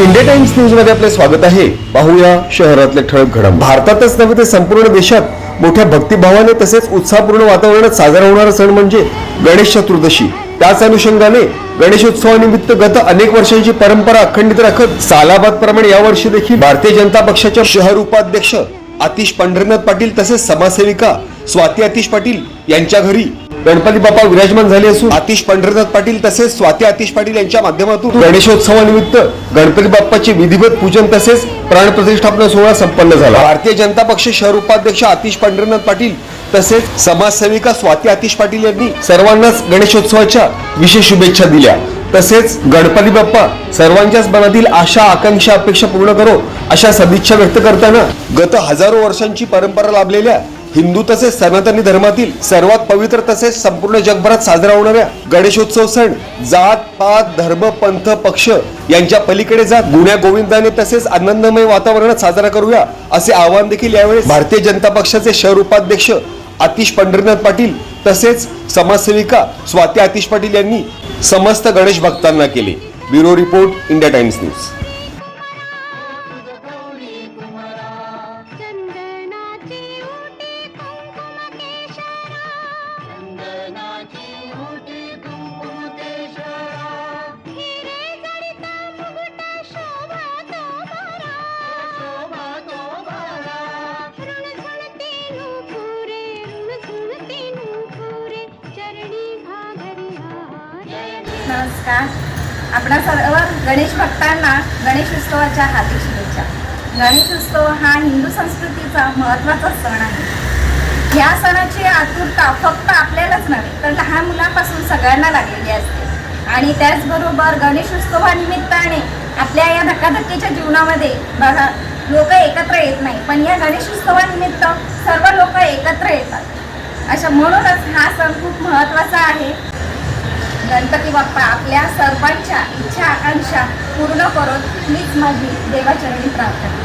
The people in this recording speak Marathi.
इंडिया टाइम्स न्यूजमध्ये आपले स्वागत आहे. पाहूया शहरातले ठळक घडम भारतातच नव्हे तर संपूर्ण देशात मोठ्या भक्तिभावाने तसेच उत्साहपूर्ण वातावरणात साजरा होणारा सण म्हणजे गणेश चतुर्दशी. त्याच अनुषंगाने गणेशोत्सवानिमित्त गत अनेक वर्षांची परंपरा अखंडित राखत सालाबाद प्रमाणे यावर्षी देखील भारतीय जनता पक्षाच्या शहर उपाध्यक्ष आतिश पंढरीनाथ पाटील तसेच समाजसेविका स्वाती आतिश पाटील यांच्या घरी गणपती बाप्पा विराजमान झाले असून आतिश पंढरीनाथ पाटील तसेच स्वाती आतिश पाटील यांच्या माध्यमातून गणेशोत्सवानिमित्त गणपती बाप्पाचे विधिवत पूजन तसेच प्राणप्रतिष्ठापना सोहळा संपन्न झाला. भारतीय जनता पक्ष शहर उपाध्यक्ष आतिश पंढरीनाथ पाटील तसेच समाजसेविका स्वाती आतिश पाटील यांनी सर्वांनाच गणेशोत्सवाच्या विशेष शुभेच्छा दिल्या. तसेच गणपती बाप्पा सर्वांच्याच मनातील आशा आकांक्षा अपेक्षा पूर्ण करो अशा सदिच्छा व्यक्त करताना गत हजारो वर्षांची परंपरा लाभलेल्या हिंदू तसेच सनातनी धर्मातील सर्वात पवित्र तसेच संपूर्ण जगभरात साजरा होणाऱ्या गणेशोत्सव सण जात पात धर्म पंथ पक्ष यांच्या पलीकडे जात गुण्या गोविंदाने तसेच आनंदमय वातावरणात साजरा करूया असे आवाहन देखील यावेळी भारतीय जनता पक्षाचे शहर उपाध्यक्ष आतिश पंढरीनाथ पाटील तसेच समाजसेविका स्वाती आतिश पाटील यांनी समस्त गणेश भक्तांना केले. Bureau report India Times news. नमस्कार. आपणा सर्व गणेश भक्तांना गणेश उत्सवाच्या हार्दिक शुभेच्छा. गणेश उत्सव हा हिंदू संस्कृतीचा महत्त्वाचा सण आहे. या सणाची आतुरता फक्त आपल्यालाच नव्हे तर लहान मुलांपासून सगळ्यांना लागलेली असते. आणि त्याचबरोबर गणेश उत्सवानिमित्ताने आपल्या या धकाधकीच्या जीवनामध्ये बघा लोक एकत्र येत नाही पण या गणेश उत्सवानिमित्त सर्व लोक एकत्र येतात. अशा म्हणूनच हा सण खूप महत्त्वाचा आहे. गणपती बाप्पा आपल्या सर्वांच्या इच्छा आकांक्षा पूर्ण करून मीच माझी देवाचरणी प्रार्थना.